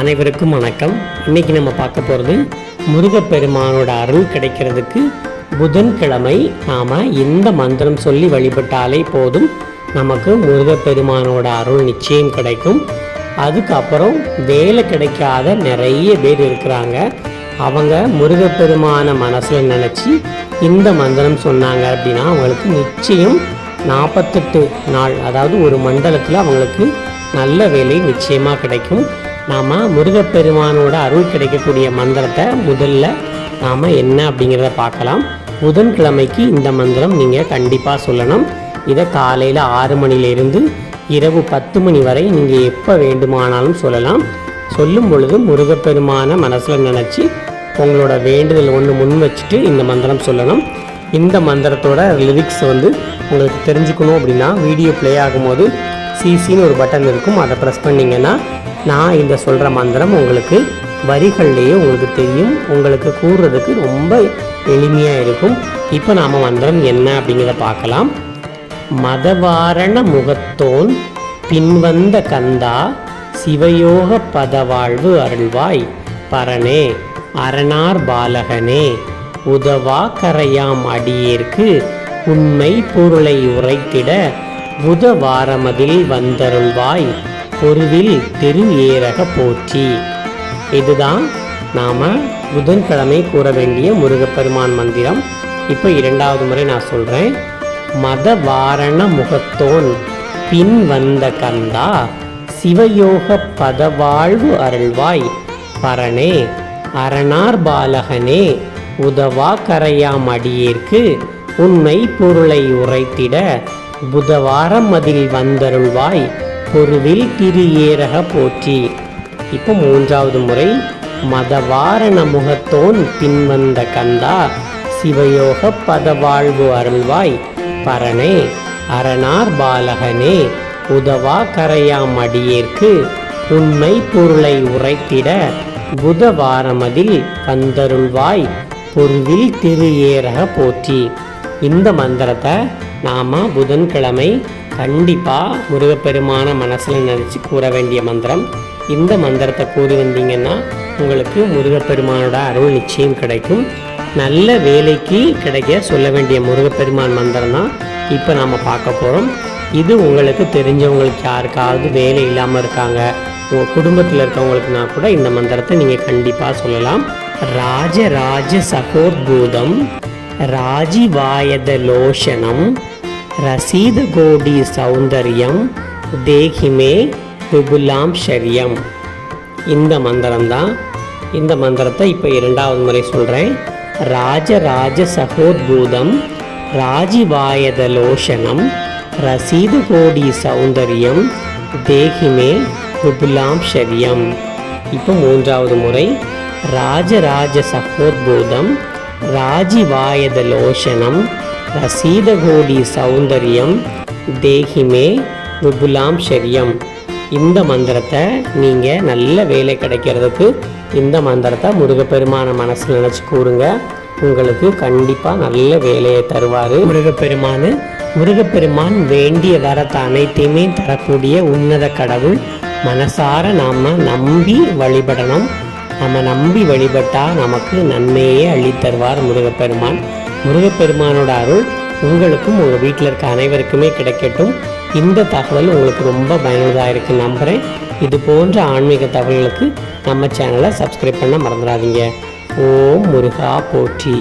அனைவருக்கும் வணக்கம். இன்னைக்கு நம்ம பார்க்க போகிறது முருகப்பெருமானோட அருள் கிடைக்கிறதுக்கு புதன்கிழமை. நாம் இந்த மந்திரம் சொல்லி வழிபட்டாலே போதும். நமக்கு முருகப்பெருமானோட அருள் நிச்சயம் கிடைக்கும். அதுக்கப்புறம் வேலை கிடைக்காத நிறைய பேர் இருக்கிறாங்க. அவங்க முருகப்பெருமான மனசில் நினச்சி இந்த மந்திரம் சொன்னாங்க அப்படின்னா அவங்களுக்கு நிச்சயம் நாற்பத்தெட்டு நாள் அதாவது ஒரு மண்டலத்தில் அவங்களுக்கு நல்ல வேலை நிச்சயமாக கிடைக்கும். நாம் முருகப்பெருமானோட அருள் கிடைக்கக்கூடிய மந்திரத்தை முதல்ல நாம் என்ன அப்படிங்கிறத பார்க்கலாம். புதன்கிழமைக்கு இந்த மந்திரம் நீங்கள் கண்டிப்பாக சொல்லணும். இதை காலையில் ஆறு மணிலேருந்து இரவு பத்து மணி வரை நீங்கள் எப்போ வேண்டுமானாலும் சொல்லலாம். சொல்லும் பொழுது முருகப்பெருமான மனசில் நினச்சி உங்களோட வேண்டுதல் ஒன்று முன் வச்சுட்டு இந்த மந்திரம் சொல்லணும். இந்த மந்திரத்தோட லிரிக்ஸ் வந்து உங்களுக்கு தெரிஞ்சுக்கணும் அப்படின்னா வீடியோ ப்ளே ஆகும்போது சிசின்னு ஒரு பட்டன் இருக்கும். அதை ப்ரெஸ் பண்ணிங்கன்னா நான் இந்த சொல்கிற மந்திரம் உங்களுக்கு வரிகள்லேயே உங்களுக்கு தெரியும். உங்களுக்கு கூறுறதுக்கு ரொம்ப எளிமையாக இருக்கும். இப்போ நாம் மந்திரம் என்ன அப்படிங்கிறத பார்க்கலாம். மதவாரண முகத்தோன் பின்வந்த கந்தா சிவயோக பதவாழ்வு அருள்வாய். பரனே அரணார் பாலகனே உதவா கரையாம் அடியேற்கு உண்மை பொருளை உரைத்திட புதவாரமதில் வந்தருள்வாய். பொருவில் தெரு ஏறக போற்றி. இதுதான் நாம் புதன்கிழமை கூற வேண்டிய முருகப்பெருமான் மந்திரம். இப்போ இரண்டாவது முறை நான் சொல்கிறேன் மத வாரண முகத்தோன் பின் வந்த கந்தா சிவயோக பதவாழ்வு அருள்வாய். பரணே அரணார் பாலகனே உதவா கரையாம் அடியேற்கு உண்மை பொருளை உரைத்திட புதவாரம் அதில் வந்தருள்வாய். பொருவில் திரு ஏரக போற்றி. இப்போ மூன்றாவது முறை மதவாரண முகத்தோன் பின்வந்த கந்தா சிவயோக பதவாழ்வு அருள்வாய் பரணே அரணார் பாலகனே உதவா கரையாம் அடியேற்கு உண்மை பொருளை உரைத்திட புதவாரமதில் கந்தருள்வாய் பொருவில் திரு ஏரக போற்றி. இந்த மந்திரத்தை நாம் புதன்கிழமை கண்டிப்பாக முருகப்பெருமான மனசில் நினச்சி கூற வேண்டிய மந்திரம். இந்த மந்திரத்தை கூறி வந்தீங்கன்னா உங்களுக்கு முருகப்பெருமானோட அருள் நிச்சயம் கிடைக்கும். நல்ல வேலைக்கு கிடைக்க சொல்ல வேண்டிய முருகப்பெருமான் மந்திரம் தான் இப்போ நாம் பார்க்க போகிறோம் இது உங்களுக்கு தெரிஞ்சவங்களுக்கு யாருக்காவது வேலை இல்லாமல் இருக்காங்க. உங்கள் குடும்பத்தில் இருக்கவங்களுக்குனா கூட இந்த மந்திரத்தை நீங்கள் கண்டிப்பாக சொல்லலாம். ராஜராஜ சகோத்பூதம் ராஜிவாயத லோஷனம் ரசீத கோடி சௌந்தர்யம் தேகிமே விபுலாம் ஷரியம். இந்த மந்திரம் தான் இந்த மந்திரத்தை இப்போ இரண்டாவது முறை சொல்கிறேன் ராஜராஜ சகோத்பூதம் ராஜிவாயத லோஷனம் ரசீத கோடி சௌந்தர்யம் தேகிமே விபுலாம் ஷரியம். இப்போ மூன்றாவது முறை. ராஜராஜ சகோத்பூதம் ராஜிவாயத லோஷனம் ரசீதகோடி சௌந்தரியம் தேகிமே விபுலாம் ஷரியம். இந்த மந்திரத்தை நீங்கள் நல்ல வேலை கிடைக்கிறதுக்கு இந்த மந்திரத்தை முருகப்பெருமான மனசில் நினச்சி கூறுங்க. உங்களுக்கு கண்டிப்பாக நல்ல வேலையை தருவார். முருகப்பெருமான் முருகப்பெருமான் வேண்டிய வரத்தை அனைத்தையுமே தரக்கூடிய உன்னத கடவுள். மனசார நாம் நம்பி வழிபடணும். நம்ம நம்பி வழிபட்டால் நமக்கு நன்மையே அள்ளித்தருவார் முருகப்பெருமான். முருகப்பெருமானோட அருள் உங்களுக்கும் உங்கள் வீட்டில் இருக்க அனைவருக்குமே கிடைக்கட்டும். இந்த தகவல் உங்களுக்கு ரொம்ப பயனுள்ளதாக இருக்குன்னு நம்புகிறேன் இது போன்ற ஆன்மீக தகவல்களுக்கு நம்ம சேனலை சப்ஸ்கிரைப் பண்ண மறந்துடாதீங்க. ஓம் முருகா போற்றி.